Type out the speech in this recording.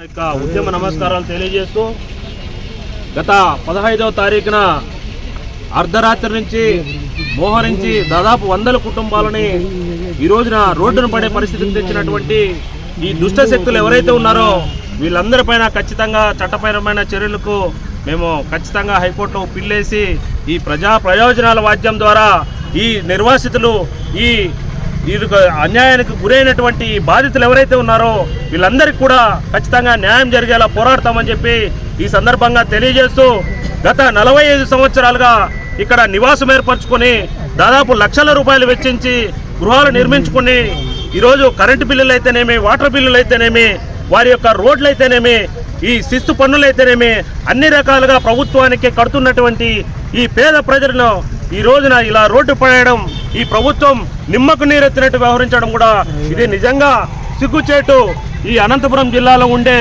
యొక్క ఉద్యమ నమస్కారాలు తెలియజేస్తూ గత పదహైదవ తారీఖున అర్ధరాత్రి నుంచి మోహరించి దాదాపు వందల కుటుంబాలని ఈ రోజున రోడ్డున పడే పరిస్థితికి తెచ్చినటువంటి ఈ దుష్ట శక్తులు ఎవరైతే ఉన్నారో వీళ్ళందరిపైన ఖచ్చితంగా చట్టపరమైన చర్యలకు మేము ఖచ్చితంగా హైకోర్టులో పిల్లేసి ఈ ప్రజా ప్రయోజనాల వాద్యం ద్వారా ఈ నిర్వాసితులు ఈ వీరికి అన్యాయానికి గురైనటువంటి బాధితులు ఎవరైతే ఉన్నారో వీళ్ళందరికీ కూడా ఖచ్చితంగా న్యాయం జరిగేలా పోరాడతామని చెప్పి ఈ సందర్భంగా తెలియజేస్తూ గత నలభై ఐదు సంవత్సరాలుగా ఇక్కడ నివాసం ఏర్పరచుకొని దాదాపు లక్షల రూపాయలు వెచ్చించి గృహాలు నిర్మించుకుని ఈరోజు కరెంటు బిల్లులు అయితేనేమి వాటర్ బిల్లులు అయితేనేమి వారి యొక్క రోడ్లు అయితేనేమి ఈ శిస్తు పన్నులు అయితేనేమి అన్ని రకాలుగా ప్రభుత్వానికి కడుతున్నటువంటి ఈ పేద ప్రజలను ఈ రోజున ఇలా రోడ్డు పడేయడం ఈ ప్రభుత్వం నిమ్మకు నీరెత్తినట్టు వ్యవహరించడం కూడా ఇది నిజంగా సిగ్గుచేటు ఈ అనంతపురం జిల్లాలో ఉండే